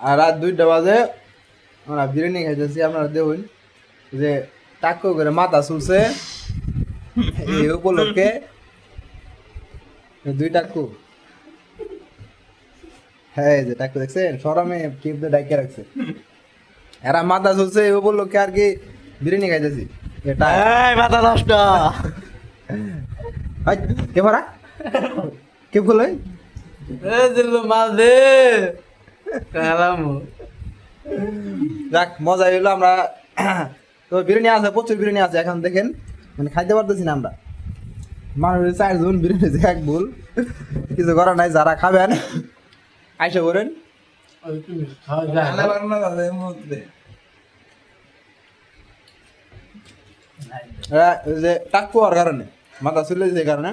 আর রাত দুইটা বাজে আমরা বিরিয়ানি খাইতেছি আপনারা দেখুন যে টাক্কু করে মাথা চুলছে এই উপলক্ষে দুই টাক্কু হ্যাঁ যে টাক্কু দেখছেন সরমে কিপতে ডাইকে রাখছে। এরা মাথা চুলছে এই উপলক্ষে আর কি বিরিয়ানি খাইতেছি। এটা মাথা নষ্ট। কে ভরা কে বলে? যাক, মজা হইল আমরা। তো বিরিয়ানি আছে, প্রচুর বিরিয়ানি আছে, এখন দেখেন। মানে খাইতে পারতেছি না আমরা। মানুষের চারজন, বিরিয়ানি যে এক ভুল কিছু করার নাই, যারা খাবেন, আইসা করেন। টাক পাওয়ার কারণে, মাথা চলে যে কারণে।